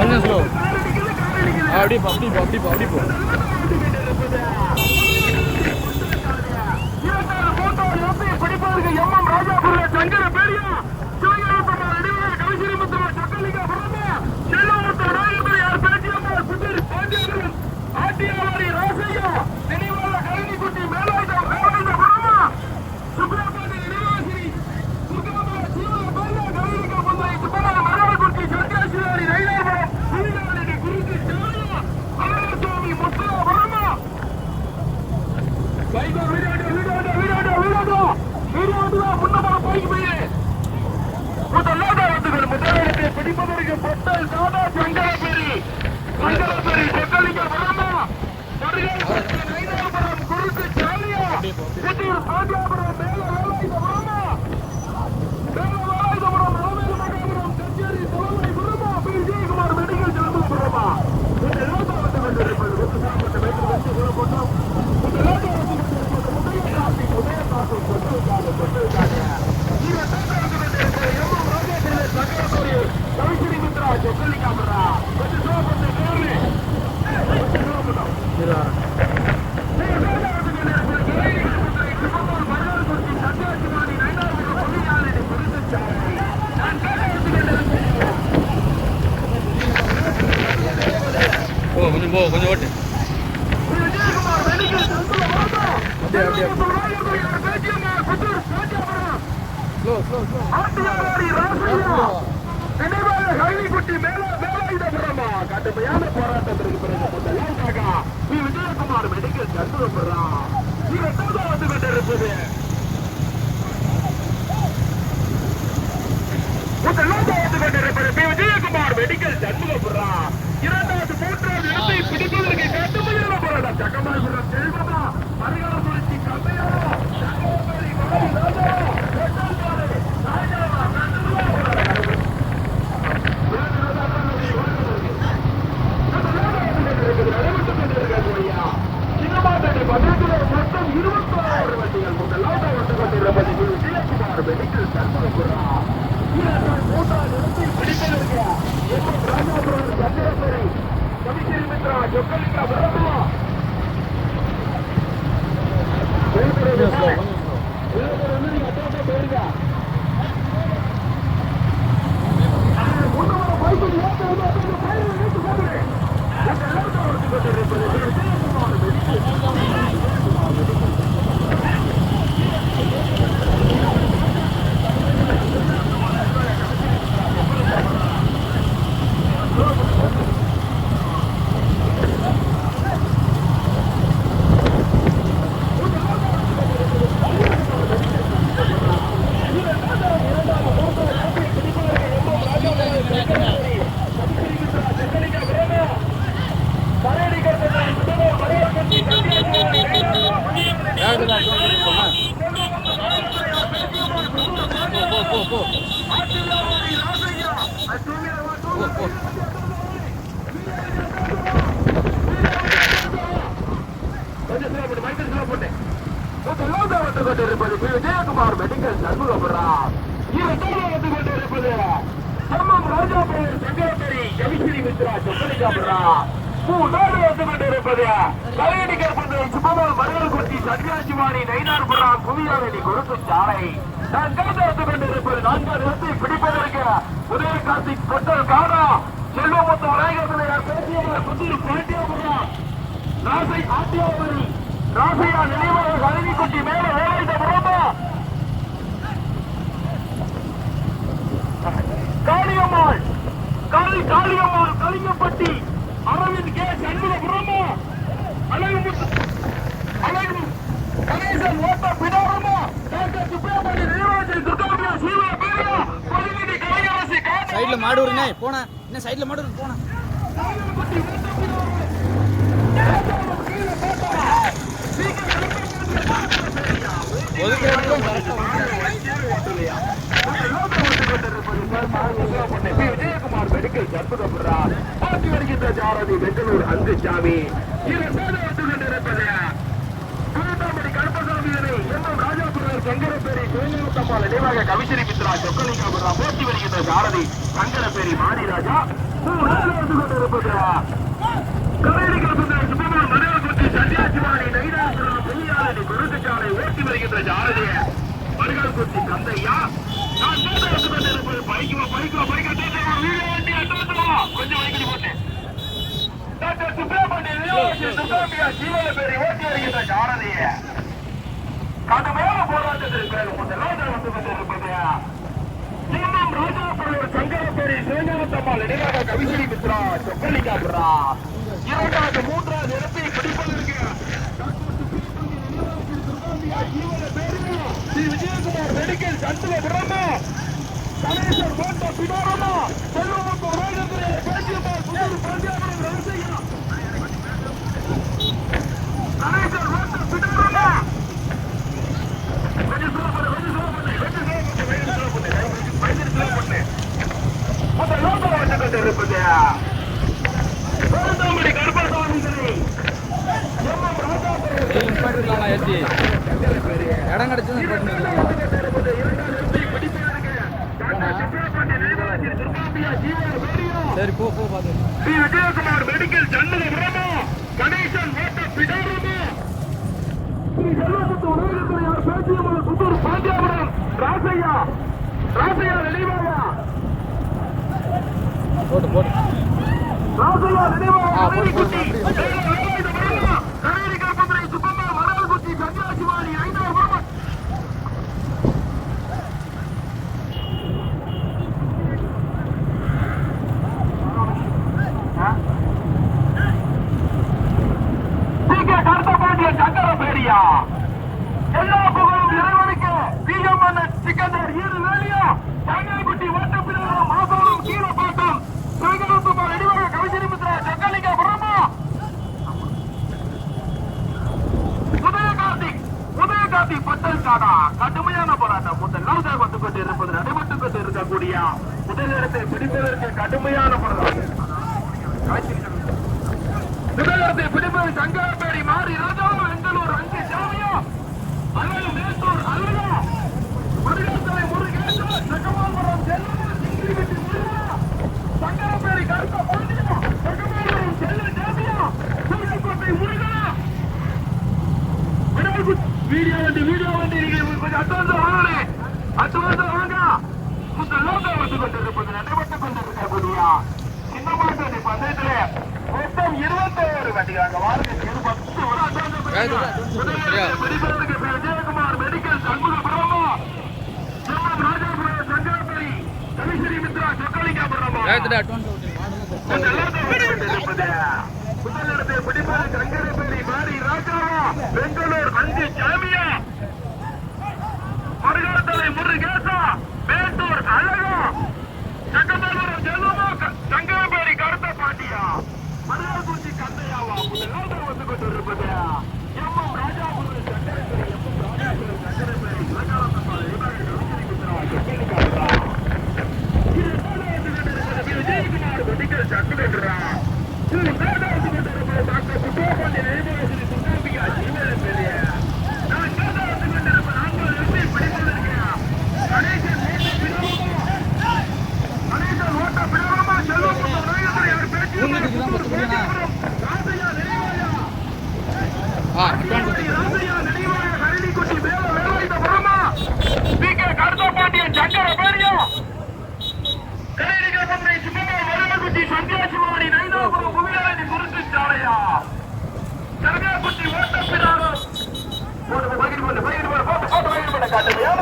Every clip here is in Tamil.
கொஞ்சம் ஸ்லோ அப்படி போ அப்படி போ அப்படி போ அப்படி போ. எம்எம் ராஜாபுரிய சங்கர பெரியா பிடிப்பதற்கு பொட்டல் கொஞ்சம் போ கொஞ்சம் ஓட்டு ஸ்லோ ஸ்லோ ஸ்லோ கடுமையான போராட்டத்திற்கு பிறகு பி. விஜயகுமார் மெடிக்கல் வந்து கொண்டிருப்பது முதலாவது வந்து கொண்டிருப்பது பி. விஜயகுமார் மெடிக்கல் சண்முகபுரா இரண்டாவது மூன்றாவது இடத்தை பிடிப்பதற்கு கட்டுமையான போராட்டம். சக்கமாபுரம் செல்வமா? மரியாதை குறிச்சி கம்மையாரோ சங்கரபுரி வாரி ராஜா வெட்டாள்காரே, ராஜாவா, கடுமையான போராட்டம். சின்னமாட்டை பதினெட்டு மொத்தம் இருபத்தோரு வண்டிகள் முதலாவது வந்து கொண்டிருப்பது திரு விஜயகுமார் மெடிக்கல் சண்முகபுரா இரண்டாவது மூன்றாவது இடத்தில் பிடிப்பதற்கு எம். எம். ராஜாபுரம் சந்திரபுரி கவிசிரி மித்ரா சொக்கலிங்கா பிரபுவா கொஞ்சம் ஸ்லோ கொஞ்சம் ஸ்லோ யாரு தான் போமா போ போ போ போ போ விஜயகுமார் மெடிக்கல் சண்முகபுரா இரண்டாவது வந்து கொண்டிருப்பது சம்மம் ராஜாபுரம் சங்கரபுரி கவிசிரி மித்ரா சொக்கலிகாபுரா மூன்றாவது வந்து கொண்டிருப்பது கலையடிக்கர் பந்தல் சுப்பமால் மருகல்குட்டி சன்னியாசிவாணி நைனார்புரம் புவியாரணி குருத்து சாலை நான்காவது வந்து கொண்டிருப்பது நான்காவது இடத்தை பிடிப்பதற்கு உதய கார்த்திக் பொட்டல் காடா செல்வமுத்து விநாயகர் பேசியவர் புத்தூர் பாண்டியாபுரம் ராசை ஆட்டியாவரி ராசையா நினைவாக கழனிக்குட்டி மேல வேலைத்த புறமா காளியம்மாள் காளி காளியம்மாள் கலிங்கப்பட்டி அரவிந்த் கே சண்முக புறமா அழகு அழகு கணேசன் ஓட்ட பிடாரமா டாக்டர் சுப்பிரமணி நிர்வாகத்தில் துர்காபியா சீவா பேரியா கலைஞரசி காட்டு சைடுல மாடு வருங்க போனா. என்ன சைடுல மாடு வருது போனா. ஒதுக்க விஜயகுமார் மெடிக்கல் அற்புதப்படுறா பாட்டி வருகின்ற ஜாரதி பெங்களூர் அங்குசாமி இரு பேரை வந்து கொண்டிருப்பது கூட்டாமணி கருப்பசாமி என்றும் ராஜாபுரம் சங்கரப்பேரி கோயிலுத்தம்மா நினைவாக கவிச்சரி மித்ரா சொக்கலிங்கா போட்டி வருகின்ற சாரதி சங்கரப்பேரி மாணிராஜா வந்து கொண்டிருப்பது கலைஞர் கல்பந்தர் சுபமான் மனோகுட்டி சத்யாஜிவாணி நைதாசுரம் பொய்யாளனி குருத்துச்சாலை ஓட்டி வருகின்ற சாரதியை மருகல்குட்டி தந்தையா பைக்கு பைக்கு பைக்கு வீடியோ வண்டி அட்டோத்துவா கொஞ்சம் வண்டி போட்டு. டாக்டர் சுப்பிரமணிய சுப்பிரமணியா ஜீவன பேரை ஓட்டி வருகின்ற ஜாரதிய கடுமையான போராட்டத்திற்கு முதலாவது வந்து கொண்டிருப்பதையா இன்னும் ராஜாபுரம் சங்கரப்பேரி சிவஞானத்தம்மாள் நினைவாக கவிசரி மித்ரா சொக்கலி காட்டுறா இரண்டாவது மூன்றாவது இடத்தை பிடிப்பதற்கு ஜீவன பேரில் ஸ்ரீ விஜயகுமார் மெடிக்கல் சந்துல பிரம்மா. கணேசர் ஓட்ட சுமாரமா செல்வமுக்கு ஓட்டத்திலே பேசியபால் புதிய பஞ்சாபுரம் ரன் செய்யலாம் கணேசர்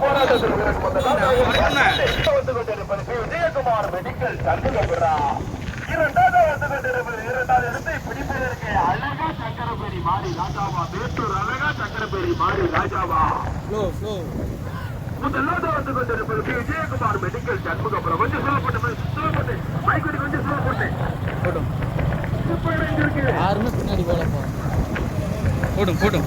போராட்டத்தில் ஜெயக்குமார் மெடிக்கல் சந்திரபுரா இரண்டாம் நடந்து கொண்டிருப்பது இரண்டாவது இடத்தை பிடிப்பதற்கு அழகா சக்கரபேரி மாறி ராஜாவா மேட்டூர் அழகா சக்கரபேரி மாறி ராஜாவா முதலாவது வந்து கொண்டிருப்பது பி விஜயகுமார் மெடிக்கல் சண்முகபுரம் கொஞ்சம் சொல்லப்பட்டு சொல்லப்பட்டு மைக்குடி கொஞ்சம் சொல்லப்பட்டு போடும் போடும் போடும்.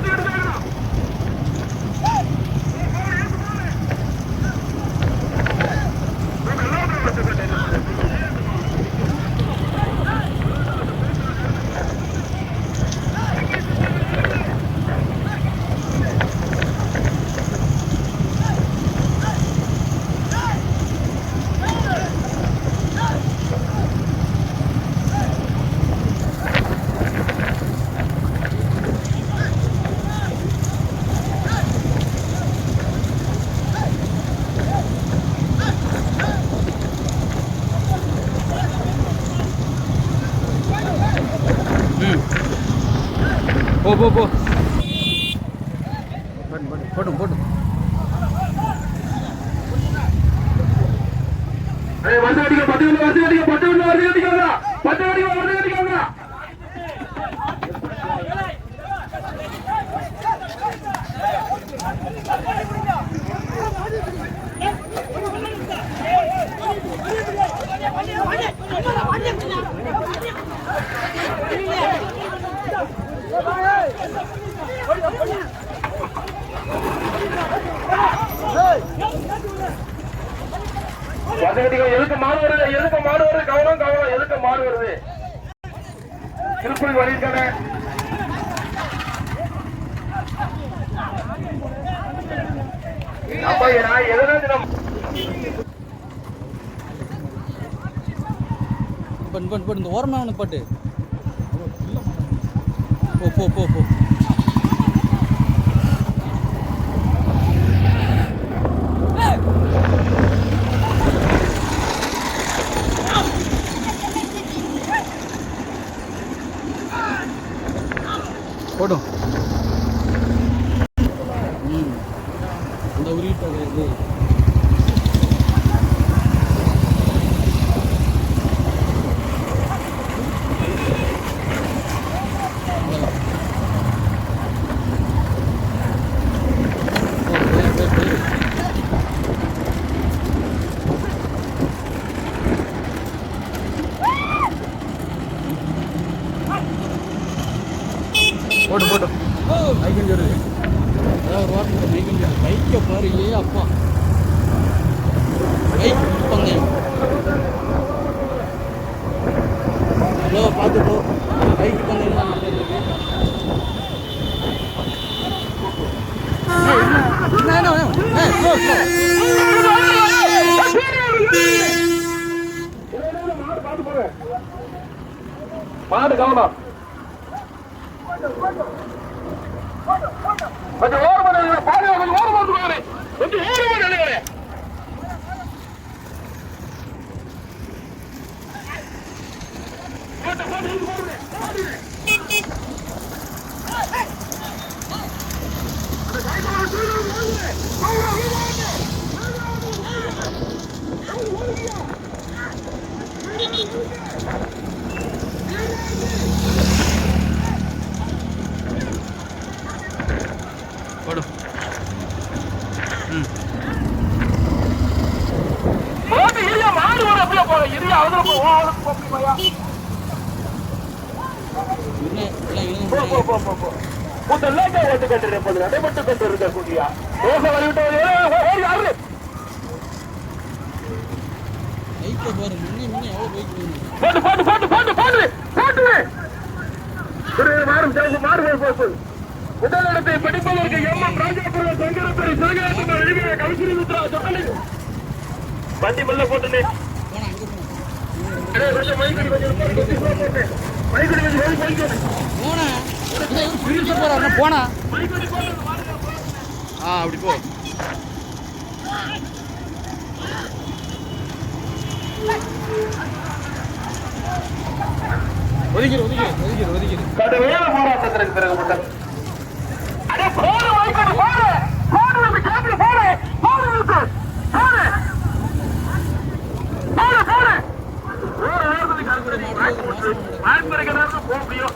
எதுக்கு மாறுவது? எதுக்கு மாடு கவனம் கவனம். எதுக்கு மாடு வருது திருப்பதி வழியிருக்கானே அப்ப நான் பண்ணு பண்ணு பண்ணு இந்த ஓரமாக அவனுக்கு பாட்டு. போ போ போ போ. போட்டோம் పైకి మిత్ర చెప్పండి போனா? మళ్ళీ அப்படி போ. ஒதுக்கிடு ஒதுக்கிடு ஒதுக்கிடு ஒதுக்கிடு கடுமையான போராட்டத்திற்கு பிறகு மட்டும். வாய்ப்பு இருக்கிறாரு போக முடியும்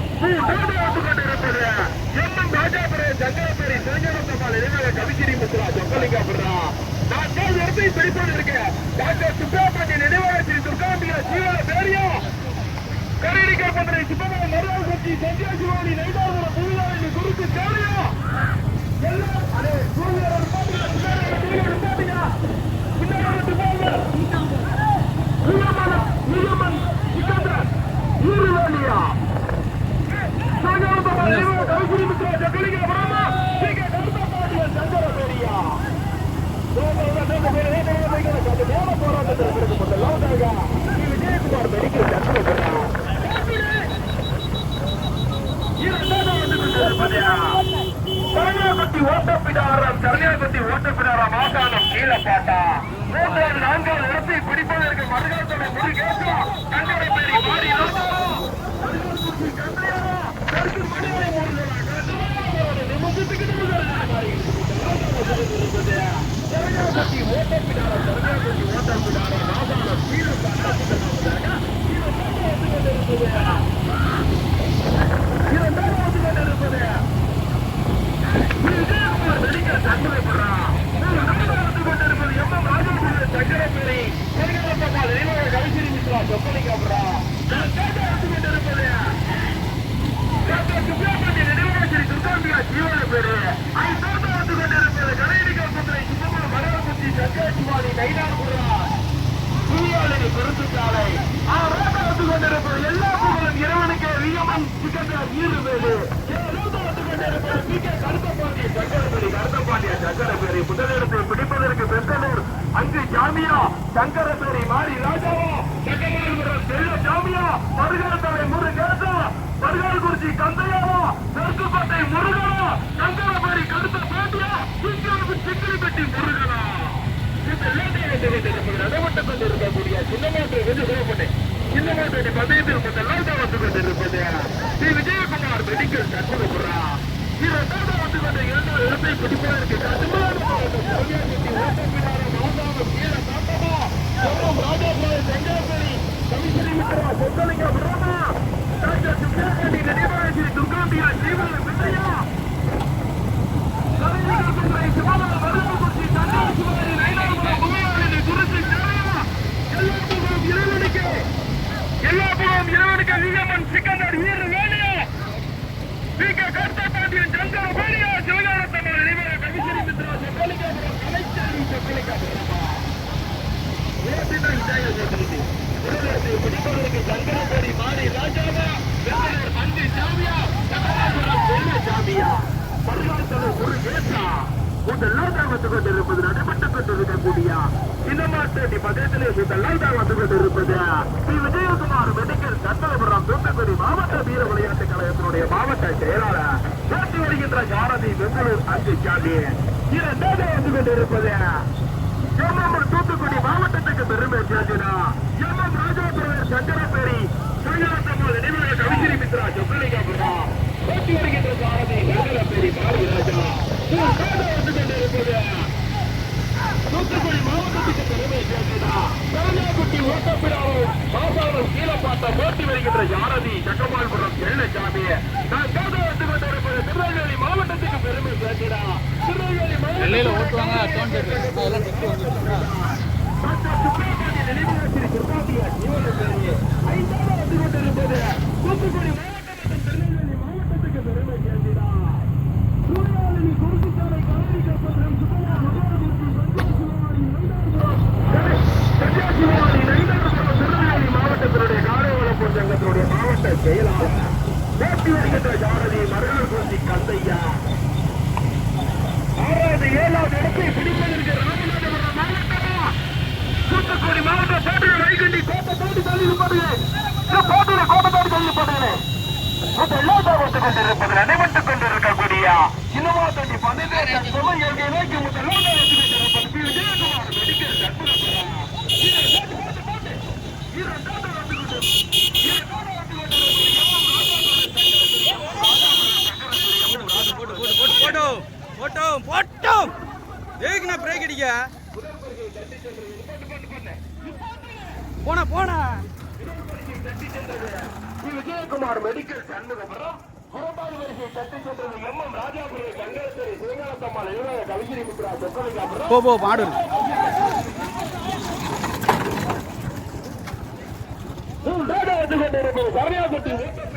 மூன்றாவது வந்து கொண்டிருப்பது எம் எம் ராஜாபுரம் சங்கரபேரி சிவஞானத்தம்மாள் இளைஞர கவிச்சிரி முத்ரா சொக்கலிங்கபுரம் இடத்தை பிடிப்பது இருக்கு டாக்டர் சுப்ராமணிய நினைவாக துர்காம்பிகா ஜீவன பேரியா கரடிக்கல் பந்தரை சுப்பமன் மருதாள் கட்சி சந்தியா சிவானி நைதாபுர புவிதாவின் சரணியாபத்தி ஓட்டப்பிடாரம் சரணியாபத்தி ஓட்டப்பிடாரம் மாகாணம் கீழப்பாட்டா இரண்டாவது கொண்டிருப்பது விஜயகுமார் மெடிக்கல் சண்முகபுரா மூன்றாவது கொண்டிருப்பது எம் எம் ராஜேந்திரன் சங்கரப்பேரி பெருங்கலப்பம்மாள் நினைவாக கவிசிறி மிஸ்ரா சொக்கலிங்கபுரா நான்காவது கொண்டிருப்பது டாக்டர் சுப்பிரமணிய நினைவாக ஸ்ரீ துர்காம்பிகா ஜீவன பேரு ஐந்தாவது கொண்டிருப்பது கடையடிக்கல் பத்திரை சுப்பமன மரவகுத்தி சங்கர சிவானி நைனாபுரா புவியாளினி குருத்துக்காலை ஆறாவது கொண்டிருப்பது எல்லா புகழும் இறைவனுக்கு வியமன் சிக்கந்தர் ஈருவேலு ஏழாவது கொண்டிருப்பது பி கே கருத்தப்பாண்டிய சங்கரபேரி கருத்தப்பாண்டிய சங்கரபேரி முதலிடத்தை பிடிப்பதற்கு பெற்றனூர். அங்கு ஜாமியா சங்கரபேரி மாறி ராஜாவா. சங்கரபுரம் செல்ல ஜாமியா. மருகத்தலை முருகேசா மருகால்குறிச்சி கந்தையாவா. தெற்குக்கோட்டை முருகனா. சங்கரபேரி கருத்த பேட்டியா சிக்கிரிப்பட்டி முருகனா. இந்த இலங்கையை நடைபெற்றுக் கொண்டிருக்கக்கூடிய சின்னமாட்டு வெகு சிவப்பட்டை இன்னும் பந்தயத்தில் கொண்ட லாட்டா வந்து கொண்டிருப்பது ஸ்ரீ விஜயகுமார் மெடிக்கல் சண்முகபுரா இரண்டாவது வந்து கொண்ட இரண்டாவது இடத்தை பிடிப்பதற்கு கடுமையான போராட்டம். கல்யாணத்தி ஓட்டப்பிடாரம் மாதாவம் கீழ காட்டமா சொல்லும் ராஜாபுரம் செங்காப்பேரி கவிசரி மித்ரா சொக்கலிங்க பிரமா டாக்டர் சுப்பிரமணி நினைவாக ஸ்ரீ துர்காம்பியா ஜீவன பிள்ளையா மாறி ராஜாவா அஞ்சு சாமியா சாமியா மறுநாள் ஒரு ஏற்றா முதல்லாம் தான் வந்து கொண்டிருப்பது நடைபெற்றுக் கொண்டிருக்கக்கூடிய சின்னமாட்டேடி பதத்திலே முதல்லாம் தான் வந்து கொண்டிருப்பது ஸ்ரீ விஜயகுமார் மெடிக்கல் சண்முகபுரம் தூத்துக்குடி மாவட்ட வீர விளையாட்டு கழகத்தினுடைய மாவட்ட செயலாளர் பேசி வருகின்ற ஜாரதி பெங்களூர் அஞ்சு சாமி. இரண்டாவது வந்து கொண்டிருப்பது? எம்எம் தூத்துக்குடி மாவட்டத்துக்கு பெருமை சேர்ந்தனா எம்எம் ராஜாபுரம் சங்கரப்பேரி சுயநலத்தம்மாள் நினைவாக கவிசிரி மித்ரா சொக்கலிங்கபுரா போட்டி வருகின்ற சாரதி சங்கரப்பேரி பாரதி ராஜா மூன்றாவது வந்து கொண்டிருப்பது? தூத்துக்குடி மாவட்டத்துக்கு பெருமை சேர்ந்தனா கருணாகுட்டி ஓட்டப்பிடாவும் மாசாவரம் கீழப்பாட்ட போட்டி வருகின்ற யாரதி சக்கமால்புரம் எள்ளசாமி நான்காவது வந்து கொண்டிருப்பது திருநெல்வேலி மாவட்டத்துக்கு பெருமை சேர்ந்தனா திருநெல்வேலி மாவட்டத்தில் ஓட்டுவாங்க அக்கௌண்ட் அதெல்லாம் டெஸ்ட் வந்துருக்கா டாக்டர் சுப்பிரமணிய நினைவாசிரி துர்காம்பியா ஜீவன பேரு ஐந்தாவது வந்து கொண்டிருப்பது தூத்துக்குடி மாவட்டம் மற்றும் திருநெல்வேலி மாவட்டத்துக்கு பெருமை சேர்ந்தனா சூழ்நிலை குருசுச்சாலை காலடி கப்பல் சுத்தமா முதலாளி சந்தியாசிவாணி சந்தியாசிவாணி நைந்தாபுரம் திருநெல்வேலி மாவட்டத்தினுடைய காரைவளப்பூர் சங்கத்தினுடைய மாவட்ட செயலாளர் போட்டி வருகின்ற ஜாரதி மருகல் கோசி கந்தையா ஆறாவது ஏழாவது இடத்தை பிடிப்பதற்கு ராமநாதபுரம் மாவட்டமா தூத்துக்குடி மாவட்டம் போட்டியில் வைகண்டி கோட்டை தாண்டி தள்ளிப்படுது போட்டியில கோட்டை தாண்டி தள்ளிப்படுது முதலாவது கொண்டிருப்பது நடைபெற்றுக் கொண்டிருக்கக்கூடிய சின்னமா தண்டி பந்தயத்தை சொல்ல எங்கே நோக்கி முதலாவது வந்து கொண்டிருப்பது பி. விஜயகுமார் மெடிக்கல் சண்முகபுரம். இரண்டாவது போட்டு, போட்டு. இரண்டாவது வந்து கொண்டிருப்பது. இரண்டாவது வந்து கொண்டிருப்பது M. M. Rajapuram Sankarapuram. M. M. Rajapuram. போட்டு போட்டு போட்டு போட்டோம் போட்டோம் எதுக்கு நான் பிரேக் அடிக்க விஜயகுமார் மெடிக்கல் புறப்பாடு வரிசை தட்டி சென்றது எம் எம் சிவகாலத்தம்மாள் கவிஞரி முத்ரா போ போ பாடு. இருக்கு. மூன்றாவது வந்து